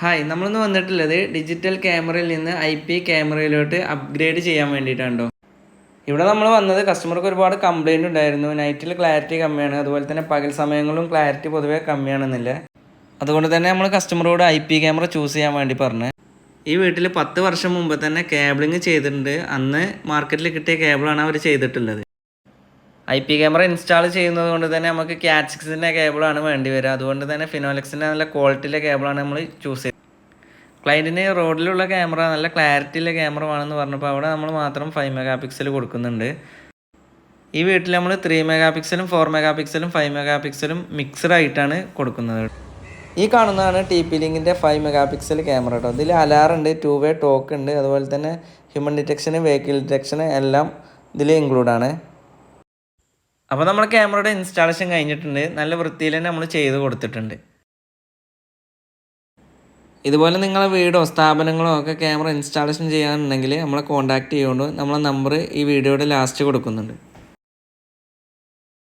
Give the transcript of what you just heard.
Hi നമ്മളിന്ന് വന്നിട്ടുള്ളത് digital ക്യാമറയിൽ നിന്ന് ഐ പി ക്യാമറയിലോട്ട് അപ്ഗ്രേഡ് ചെയ്യാൻ വേണ്ടിയിട്ടാണോ? ഇവിടെ നമ്മൾ വന്നത് കസ്റ്റമർക്ക് ഒരുപാട് കംപ്ലൈന്റ് ഉണ്ടായിരുന്നു. നൈറ്റിൽ ക്ലാരിറ്റി കമ്മിയാണ്. അതുപോലെ തന്നെ പകൽ സമയങ്ങളിലും ക്ലാരിറ്റി പൊതുവേ കമ്മിയാണെന്നില്ല. അതുകൊണ്ട് തന്നെ നമ്മൾ കസ്റ്റമറോട് ഐ പി ക്യാമറ ചൂസ് ചെയ്യാൻ വേണ്ടി പറഞ്ഞു. ഈ വീട്ടിൽ പത്ത് വർഷം മുമ്പ് തന്നെ കേബിളിങ് ചെയ്തിട്ടുണ്ട്. അന്ന് മാർക്കറ്റിൽ കിട്ടിയ കേബിളാണ് അവർ ചെയ്തിട്ടുള്ളത്. ഐ പി ക്യാമറ ഇൻസ്റ്റാൾ ചെയ്യുന്നത് കൊണ്ട് തന്നെ നമുക്ക് ക്യാറ്റ് കേബിളാണ് വേണ്ടി വരിക. അതുകൊണ്ട് തന്നെ ഫിനോലെക്സിന്റെ നല്ല ക്വാളിറ്റിയിലെ കേബിളാണ് നമ്മൾ ചൂസ് ചെയ്തത് ക്ലയന്റിന് റോഡിലുള്ള ക്യാമറ നല്ല ക്ലാരിറ്റിയിലെ ക്യാമറ വേണമെന്ന് പറഞ്ഞപ്പോൾ അവിടെ നമ്മൾ മാത്രം ഫൈവ് മെഗാ പിക്സൽ കൊടുക്കുന്നുണ്ട്. ഈ വീട്ടിൽ നമ്മൾ ത്രീ മെഗാ പിക്സലും ഫോർ മെഗാ പിക്സലും ഫൈവ് മെഗാ പിക്സലും മിക്സഡ് ആയിട്ടാണ് കൊടുക്കുന്നത്. ഈ കാണുന്നതാണ് ടി പി ലിങ്കിന്റെ ഫൈവ് മെഗാ പിക്സൽ ക്യാമറ കേട്ടോ ഇതിൽ അലാറുണ്ട് ടു വേ ടോക്ക് ഉണ്ട് അതുപോലെ തന്നെ ഹ്യൂമൻ ഡിറ്റക്ഷന് വെഹിക്കിൾ ഡിറ്റക്ഷന് എല്ലാം ഇതിൽ ഇൻക്ലൂഡ് ആണ്. അപ്പോൾ നമ്മൾ ക്യാമറയുടെ ഇൻസ്റ്റാളേഷൻ കഴിഞ്ഞിട്ടുണ്ട്. നല്ല വൃത്തിയിൽ തന്നെ നമ്മൾ ചെയ്ത് കൊടുത്തിട്ടുണ്ട്. ഇതുപോലെ നിങ്ങളെ വീടോ സ്ഥാപനങ്ങളോ ഒക്കെ ക്യാമറ ഇൻസ്റ്റാളേഷൻ ചെയ്യാനുണ്ടെങ്കിൽ നമ്മളെ കോൺടാക്ട് ചെയ്യുകൊണ്ട് നമ്മളെ നമ്പർ ഈ വീഡിയോയുടെ ലാസ്റ്റ് കൊടുക്കുന്നുണ്ട്.